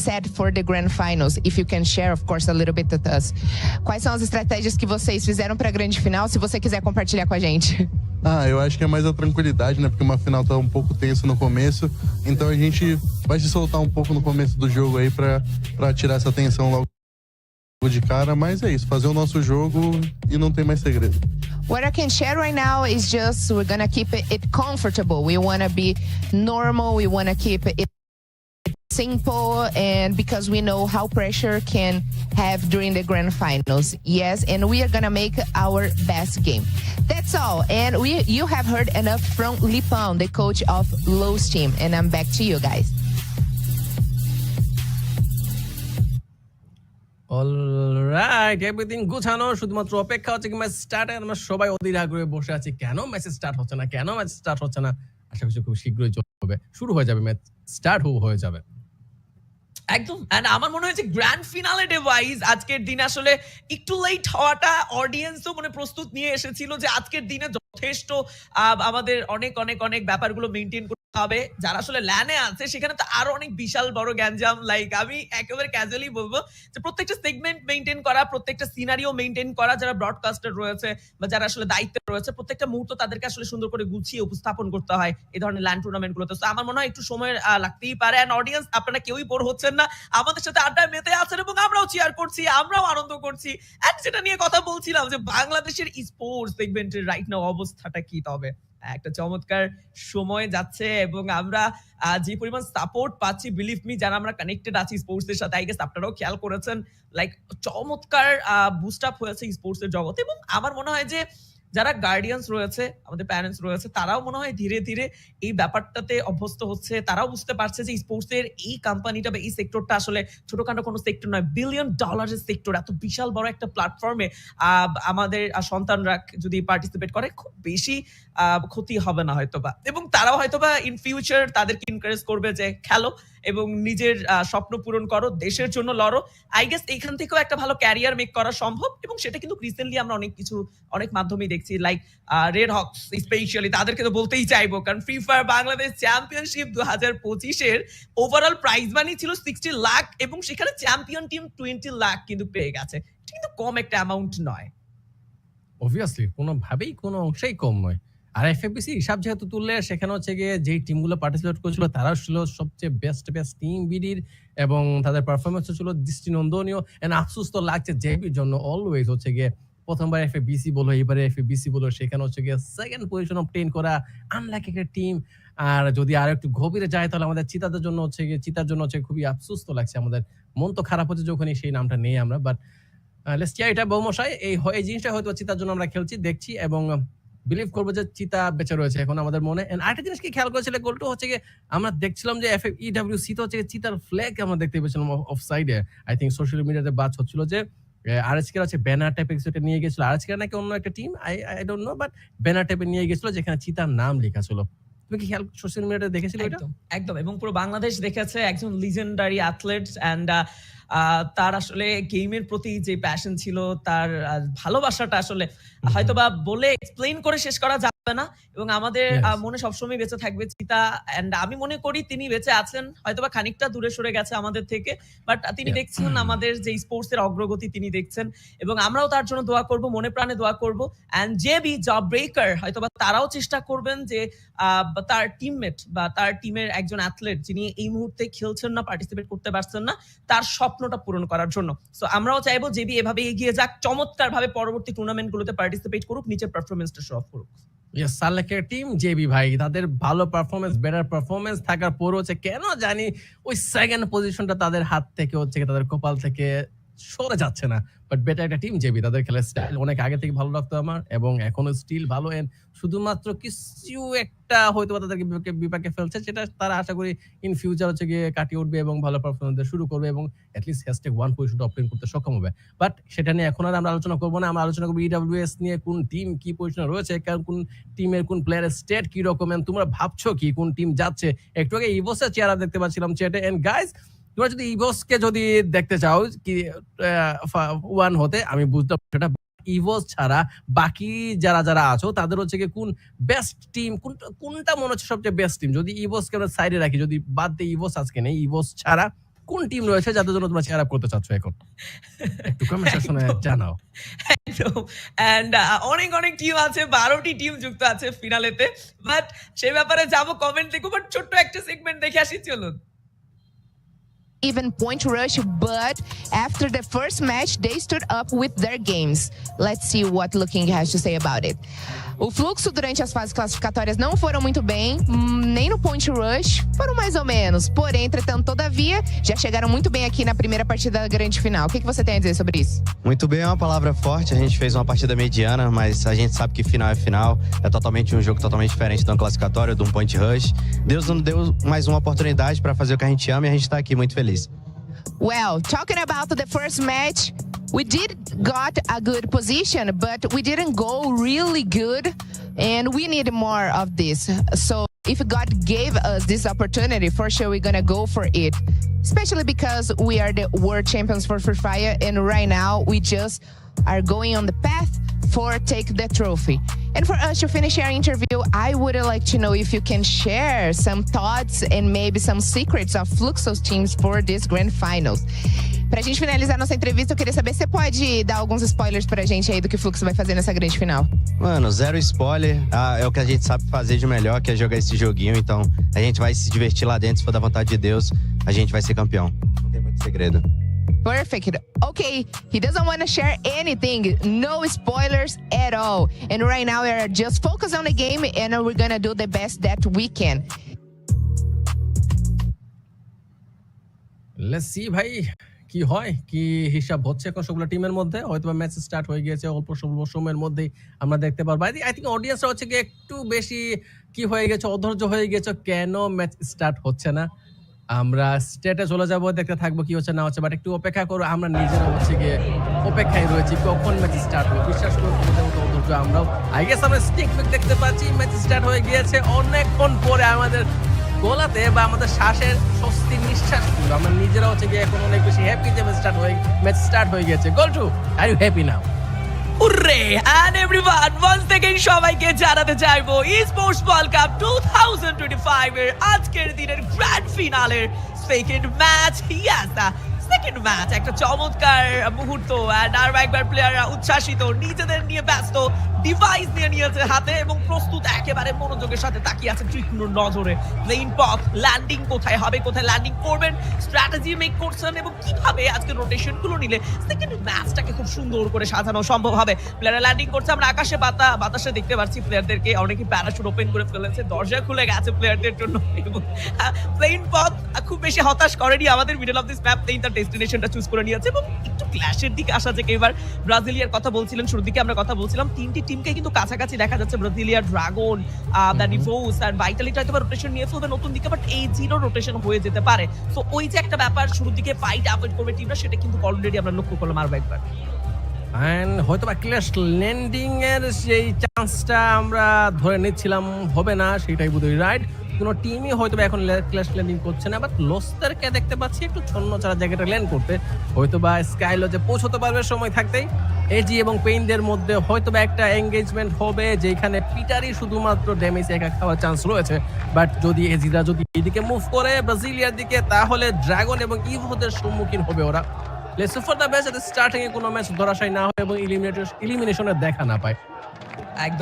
set for the grand finals? If you can share, of course, a little bit with us. Quais são as estratégias que vocês fizeram para a grande final? Se você quiser compartilhar com a gente. Ah, eu acho que é mais a tranquilidade, né? Porque uma final tá um pouco tenso no começo. Então a gente vai se soltar um pouco no começo do jogo aí pra tirar essa tensão logo de cara. Mas é isso, fazer o nosso jogo e não tem mais segredo. What I can share right now is just we're gonna keep it, it comfortable. We wanna be normal. We wanna keep it simple, and because we know how pressure can have during the grand finals. Yes, and we are gonna make our best game. That's all. And we you have heard enough from Lipão, the coach of Lowe's team, and I'm back to you guys. Alright everything গুছানো শুধুমাত্র অপেক্ষা হচ্ছে কি match আমরা সবাই অধীর আগ্রহে বসে আছি কেন ম্যাচ স্টার্ট হচ্ছে না কেন ম্যাচ স্টার্ট হচ্ছে না আশা খুব শীঘ্রই চলবে শুরু হয়ে যাবে ম্যাচ স্টার্ট হয়ে যাবে একদম অ্যান্ড আমার মনে হয় যে গ্র্যান্ড ফিনালে ডিভাইস আজকের দিন আসলে একটু লেট হওয়াটা অডিয়েন্সও মানে প্রস্তুত নিয়ে এসেছিল যে আজকের দিনে যথেষ্ট আমাদের অনেক অনেক অনেক ব্যাপারগুলো মেনটেন করতে হবে। যারা আসলে ল্যানে আছে, সেখানে তো আরও অনেক বিশাল বড় গ্যাঞ্জাম লাইক আমি একেবারে ক্যাজুয়ালি বলব যে প্রত্যেকটা সেগমেন্ট মেনটেন করা, প্রত্যেকটা সিনারিও মেনটেন করা, যারা ব্রডকাস্টার রয়েছে বা যারা আসলে দায়িত্বে রয়েছে, প্রত্যেকটা মুহূর্ত তাদেরকে আসলে সুন্দর করে গুছিয়ে উপস্থাপন করতে হয় এই ধরনের ল্যান্ড টুর্নামেন্ট গুলোতে। So, আমার মনে হয় একটু সময় লাগতেই পারে। অ্যান্ড অডিয়েন্স আপনারা কেউই বোর হচ্ছেন না। আমাদের সাথে আড্ডায় মেতে আছেন এবং আমরাও চেয়ার করছি, আমরাও আনন্দ করছি। এন্ড যেটা নিয়ে কথা বলছিলাম যে বাংলাদেশের স্পোর্টস সেগমেন্টের রাইট নাও অবস্থাটা কি তবে? একটা চমৎকার সময় যাচ্ছে এবং আমরা যে পরিমাণ সাপোর্ট পাচ্ছি বিলিভ মি যারা আমরা কানেক্টেড আছি স্পোর্টস এর সাথে আই গেস আপনারাও খেয়াল করেছেন লাইক চমৎকার বুস্ট আপ হয়েছে স্পোর্টস এর জগতে এবং আমার মনে হয় যে যারা গার্ডিয়ানস রয়েছে, আমাদের প্যারেন্টস রয়েছে, তারাও মনে হয় ধীরে ধীরে এই ব্যাপারটাতে অভ্যস্ত হচ্ছে। তারাও বুঝতে পারছে যে স্পোর্টস এর এই কোম্পানিটা বা এই সেক্টরটা আসলে ছোটখাটো কোনো সেক্টর নয়। বিলিয়ন ডলারের সেক্টর এত বিশাল বড় একটা প্ল্যাটফর্মে আমাদের সন্তানরা যদি পার্টিসিপেট করে, খুব বেশি ক্ষতি হবে না হয়তোবা। এবং তারাও হয়তোবা ইন ফিউচার তাদেরকে ইনকারেজ করবে যে খেলো এবং নিজের স্বপ্ন পূরণ করো, দেশের জন্য লড়ো। আই গেস এইখান থেকেও একটা ভালো ক্যারিয়ার মেক করা সম্ভব এবং সেটা কিন্তু রিসেন্টলি আমরা অনেক কিছু, অনেক মাধ্যমেই দেখছি লাইক রেড হকস স্পেশালি তাদেরকে তো বলতেই চাইব, কারণ ফ্রি ফায়ার বাংলাদেশ চ্যাম্পিয়নশিপ দু হাজার পঁচিশের ওভারঅল প্রাইজ মানি ছিল সিক্সটি লাখ এবং সেখানে চ্যাম্পিয়ন টিম টোয়েন্টি লাখ কিন্তু পেয়ে গেছে। কিন্তু কম একটা অ্যামাউন্ট নয়। অবভিয়াসলি কোনোভাবেই কোনো অংশেই কম নয়। আর এফএফবিসি হিসাব যেহেতু তুললে, সেখানে হচ্ছে গিয়ে যেই টিমগুলো পার্টিসিপেট করেছিল তারা ছিল সবচেয়ে বেস্ট বেস্ট টিম বিডির এবং তাদের পারফরমেন্স ছিল দৃষ্টিনন্দনীয় এন্ড আফসোস তো লাগছে জেবির জন্য অলওয়েজ হচ্ছে গিয়ে প্রথমবার এফএ বিসি বলো, এবারে এফএ বিসি বলো, সেখানে হচ্ছে গিয়ে সেকেন্ড পজিশন অবটেন করা আনলাইক একটা টিম আর যদি আর একটু গভীরে যায়, তাহলে আমাদের চিতাদের জন্য হচ্ছে গিয়ে, চিতার জন্য হচ্ছে খুবই আফসোস লাগছে আমাদের। মন তো খারাপ হচ্ছে যখন সেই নামটা নেই আমরা বাট লেস্টিয়া এটা বৌমশাই, এই এই জিনিসটা হয়তো চিতার জন্য আমরা খেলছি, দেখছি এবং বিলিভ করব যে চিতা বেঁচে রয়েছে এখন আমাদের মনে। আরেকটা জিনিস কি খেয়াল করেছিল, গোলটা হচ্ছে গিয়ে আমরা দেখছিলাম যে এফ ইডব্লিউ সি তো হচ্ছে চিতার ফ্ল্যাগ আমরা দেখতে পেয়েছিলাম অফ সাইডে আই থিঙ্ক সোশ্যাল মিডিয়াতে বাজ হচ্ছিল যে হচ্ছে ব্যানার টাইপের নিয়ে গেছিল। নাকি অন্য একটা team I I don't know but banner টাইপের নিয়ে গেছিল যেখানে চিতার নাম লেখা ছিল। তুমি কি খেয়াল সোশ্যাল মিডিয়াতে দেখেছিলে এটা একদম একদম এবং পুরো বাংলাদেশ দেখেছে একজন লিজেন্ডারি অ্যাথলেট অ্যান্ড তার আসলে গেমের প্রতি যে প্যাশন ছিল তার ভালোবাসাটা আসলে হয়তোবা বলে এক্সপ্লেইন করে শেষ করা যাবে না এবং আমাদের মনে সবসময় বেঁচে থাকবে চিতা এন্ড আমি মনে করি তিনি বেঁচে আছেন হয়তোবা খানিকটা দূরে সরে গেছে আমাদের থেকে বাট তিনি দেখছেন আমাদের যে স্পোর্টস এর অগ্রগতি তিনি দেখছেন এবং আমরাও তার জন্য দোয়া করব মনে প্রাণে দোয়া করব এন্ড যে বি জব ব্রেকার হয়তোবা তারাও চেষ্টা করবেন যে তার টিমমেট বা তার টিমের একজন অ্যাথলেট যিনি এই মুহূর্তে খেলছেন না পার্টিসিপেট করতে পারছেন না তার স্বপ্নটা পূরণ করার জন্য। সো আমরাও চাইব জেবি এভাবে এগিয়ে যাক চমৎকার ভাবে পরবর্তী টুর্নামেন্ট গুলোতে পার্টিসিপেট করুক নিচের পারফরমেন্সটা শো অফ করুক। সালেকের টিম জেবি ভাই, তাদের ভালো পারফরমেন্স বেটার পারফরমেন্স থাকার পর হচ্ছে, কেন জানি ওই সেকেন্ড পজিশনটা তাদের হাত থেকে হচ্ছে তাদের কপাল থেকে সরে যাচ্ছে না। বাট বেটার একটা টিম জেবি তাদের খেলার স্টাইল অনেক আগে থেকে ভালো লাগতো আমার এবং এখনও স্টিল ভালো। এন্ড শুধুমাত্র কিছু একটা হয়তো বা তাদেরকে বিপাকে বিপাকে ফেলছে যেটা তারা আশা করি ইন ফিউচার হচ্ছে গিয়ে কাটিয়ে উঠবে এবং ভালো পারফরমেন্স শুরু করবে এবং অ্যাটলিস্ট হ্যাশট্যাগ ওয়ান পজিশনটা অপটেন করতে সক্ষম হবে। বাট সেটা নিয়ে এখন আর আমরা আলোচনা করব না। আমরা আলোচনা করব ইডাব্লিউএস নিয়ে কোন টিম কি পজিশনে রয়েছে কারণ কোন টিমের কোন প্লেয়ারের স্টেট কি রকম তোমরা ভাবছ কি কোন টিম যাচ্ছে? একটু আগে ইভোসের চেহারা দেখতে পাচ্ছিলাম চেটে এন্ড গাইস তোমরা যদি ইভোসকে যদি দেখতে চাও কি ওয়ান হতে আমি বুঝতে সেটা ইভোস ছাড়া বাকি যারা যারা আছো তাদের হচ্ছে কি কোন বেস্ট টিম কোনটা কোনটা মনে হচ্ছে সবচেয়ে বেস্ট টিম যদি ইভোসকে আমরা সাইডে রাখি যদি বাদ দিয়ে ইভোস আজকে নেই ইভোস ছাড়া কোন টিম রয়েছে যাদের জন্য তোমরা চেয়ার আপ করতে চাচ্ছ এখন? একটু কমেন্ট সেকশনে জানাও। অ্যান্ড অনেক অনেক টিম আছে বারোটি টিম যুক্ত আছে ফিনালেতে বাট সে ব্যাপারে যাব কমেন্ট দেখব বাট ছোট্ট একটা সেগমেন্ট দেখে আসি চলুন। Even point rush, but after the first match, they stood up with their games. Let's see what Looking has to say about it. O fluxo durante as fases classificatórias não foram muito bem, hum, nem no point rush, foram mais ou menos. Porém, entretanto, todavia, já chegaram muito bem aqui na primeira partida da grande final. O que, que você tem a dizer sobre isso? Muito bem, é uma palavra forte. A gente fez uma partida mediana, mas a gente sabe que final é final. É totalmente um jogo totalmente diferente de um classificatório, de um point rush. Deus nos deu mais uma oportunidade para fazer o que a gente ama e a gente tá aqui muito feliz. Well, talking about the first match, we did got a good position, but we didn't go really good, and we need more of this. So if God gave us this opportunity, for sure we're gonna go for it. Especially because we are the world champions for Free Fire, and right now we just are going on the path for take the trophy. And for us to finish our interview, I would like to know if you can share some thoughts and maybe some secrets of Fluxos teams for this grand finals. Pra gente finalizar nossa entrevista, eu queria saber se você pode dar alguns spoilers pra gente aí do que o Fluxo vai fazer nessa grande final. Mano, zero spoiler. Ah, é o que a gente sabe fazer de melhor, que é jogar esse joguinho. Então, a gente vai se divertir lá dentro, se for da vontade de Deus, a gente vai ser campeão. Não tem muito segredo. Perfect. Okay, he doesn't want to share anything. No spoilers at all. And right now we are just focus on the game and we're gonna do the best that we can. Let's see, bhai. কি হয়, কি হিসাব হচ্ছে এখন সবগুলো টিমের মধ্যে? হয়তো ম্যাচ স্টার্ট হয়ে গিয়েছে, অল্প স্বল্প সময়ের মধ্যেই আমরা দেখতে পারব। আই থিঙ্ক অডিয়েন্সরা হচ্ছে কি একটু বেশি কি হয়ে গেছে, অধৈর্য হয়ে গেছে কেন ম্যাচ স্টার্ট হচ্ছে না? আমরা স্টেটে চলে যাব, দেখতে থাকব কি হচ্ছে, না হচ্ছে বাট একটু অপেক্ষা করো, আমরা নিজেরা হচ্ছে গিয়ে অপেক্ষায় রয়েছি, কখন ম্যাচ স্টার্ট হবে? বিশ্বাস করে অধৈর্য আমরাও। আই গেস আমরা স্টিক দেখতে পাচ্ছি ম্যাচ স্টার্ট হয়ে গিয়েছে, অনেকক্ষণ পরে আমাদের গোলাতে বা আমাদের শ্বাসের স্বস্তি নিঃশ্বাস কিন্তু আমরা নিজেরা হচ্ছে গিয়ে এখন অনেক বেশি হ্যাপি যে স্টার্ট হয়ে ম্যাচ স্টার্ট হয়ে গেছে goal two are you happy now উরে and everyone once again সবাইকে জানাতে চাইব ই স্পোর্টস ওয়ার্ল্ড কাপ 2025 এর আজকের দিনের grand ফিনালের second match yes second match একটা চমৎকার মুহূর্ত আরও একবার প্লেয়াররা উচ্ছ্বাসিত, নিজেদের নিয়ে ব্যস্ত ডিভাইস নিয়ে নিয়েছে হাতে, এবং প্রস্তুত একেবারে মনোযোগের সাথে তাকিয়ে আছে তীক্ষ্ণ নজরে। প্লেইন পথ ল্যান্ডিং কোথায় হবে, কোথায় ল্যান্ডিং করবেন? স্ট্র্যাটেজি মেক করছেন, এবং কীভাবে আজকে রোটেশনগুলো নিলে সেকেন্ড ম্যাচটাকে খুব সুন্দর করে সাজানো সম্ভব হবে? প্লেয়াররা ল্যান্ডিং করছে, আমরা আকাশে বাতা, বাতাসে দেখতে পাচ্ছি প্লেয়ারদেরকে অনেকে প্যারাশুট ওপেন করে ফেলেছে, দরজা খুলে গেছে প্লেয়ারদের জন্য, এবং প্লেইন পথ খুব বেশি হতাশ করেনি আমাদের middle of this map plane তার ডেস্টিনেশনটা চুজ করে নিয়েছে এবং একটু ক্ল্যাশের দিকে আসা যাক। এবার ব্রাজিলিয়ার কথা বলছিলেন শুরুর দিকে আমরা কথা বলছিলাম তিনটি টিমকে কিন্তু কাছাকাছি দেখা যাচ্ছে। ব্রাজিলিয়ার ড্রাগন দ্য নিভোস আর ভাইটালিটা হয়তো রোটেশন নিয়ে ফেলবে নতুন দিকে বাট এই জিরো রোটেশন হয়ে যেতে পারে। তো ওই যে একটা ব্যাপার শুরুর দিকে ফাইট অ্যাভয়েড করবে টিমরা সেটা কিন্তু অলরেডি আমরা লক্ষ্য করলাম আরও একবার। অ্যান্ড হয়তো বা ক্ল্যাশ ল্যান্ডিং এর সেই চান্সটা আমরা ধরে নিচ্ছিলাম হবে না সেটাই বোধহয় রাইট কোনো টিমই হয়তো এখন ক্ল্যাশ ল্যান্ডিং করছে না বাট দেখতে পাচ্ছি একটু ছন্ন ছাড়া জায়গাটা ল্যান্ড করতে। হয়তো বা স্কাইলো যে পৌঁছতে পারবে সময় থাকতেই। এজি এবং পেইনদের মধ্যে হয়তো বা একটা এঙ্গেজমেন্ট হবে, যেখানে পিটারই শুধুমাত্র ড্যামেজ একা খাওয়ার চান্স রয়েছে। বাট যদি এজিরা যদি এদিকে মুভ করে ব্রাজিলিয়ার দিকে, তাহলে ড্রাগন এবং ইভোদের সম্মুখীন হবে ওরা। লেটস ফর দ্য স্টার্টিং এ কোনো ম্যাচ ধরাশায়ী না হয় এবং ইলিমিনেশনের দেখা না পায়। একদম।